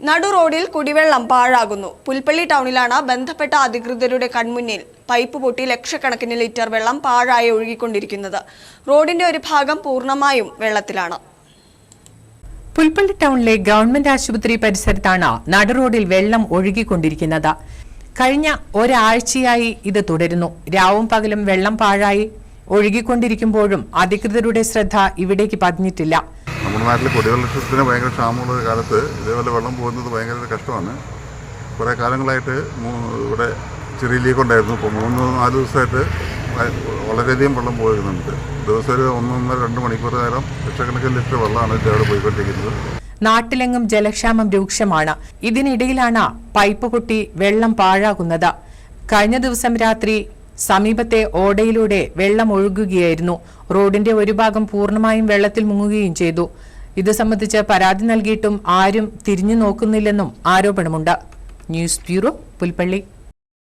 നടു റോഡിൽ കുടിവെള്ളം പാഴാകുന്നു. പുൽപ്പള്ളി ടൗണിലാണ് ബന്ധപ്പെട്ട അധികൃതരുടെ കൺമുന്നിൽ പൈപ്പ് പൊട്ടി ലക്ഷക്കണക്കിന് ലിറ്റർ വെള്ളം പാഴായി ഒഴുകിക്കൊണ്ടിരിക്കുന്നത്. റോഡിന്റെ ഒരു ഭാഗം പൂർണമായും വെള്ളത്തിലാണ്. പുൽപ്പള്ളി ടൗണിലെ ഗവൺമെന്റ് ആശുപത്രി പരിസരത്താണ് നടുറോഡിൽ വെള്ളം ഒഴുകിക്കൊണ്ടിരിക്കുന്നത്. കഴിഞ്ഞ ഒരാഴ്ചയായി ഇത് തുടരുന്നു. രാവും പകലും വെള്ളം പാഴായി ഒഴുകിക്കൊണ്ടിരിക്കുമ്പോഴും അധികൃതരുടെ ശ്രദ്ധ ഇവിടേക്ക് പതിഞ്ഞിട്ടില്ല. നമ്മുടെ നാട്ടിൽ കുടിവെള്ളത്തിന് ഭയങ്കര ക്ഷാമമുള്ള കാലത്ത് ഇതേപോലെ വെള്ളം പോകുന്നത് ഭയങ്കര കഷ്ടമാണ്. കുറേ കാലങ്ങളായിട്ട് ഇവിടെ ചെറിയ ലീക്ക് ഉണ്ടായിരുന്നു. ഇപ്പോൾ മൂന്ന് നാല് ദിവസമായിട്ട് വളരെയധികം വെള്ളം പോയിരുന്നുണ്ട് ദിവസം ഒരു ഒന്നൊന്നര രണ്ട് മണിക്കൂർ നേരം ലക്ഷക്കണക്കിന് ലിറ്റർ വെള്ളമാണ് ഇവിടെ പോയിക്കൊണ്ടിരിക്കുന്നത്. നാട്ടിലെങ്ങും ജലക്ഷാമം രൂക്ഷമാണ്. ഇതിനിടയിലാണ് പൈപ്പ് പൊട്ടി വെള്ളം പാഴാകുന്നത്. കഴിഞ്ഞ ദിവസം രാത്രി സമീപത്തെ ഓടയിലൂടെ വെള്ളം ഒഴുകുകയായിരുന്നു. റോഡിന്റെ ഒരു ഭാഗം പൂർണമായും വെള്ളത്തിൽ മുങ്ങുകയും ചെയ്തു. ഇത് സംബന്ധിച്ച് പരാതി നൽകിയിട്ടും ആരും തിരിഞ്ഞു നോക്കുന്നില്ലെന്നും ആരോപണമുണ്ട്. News bureau Pulpally.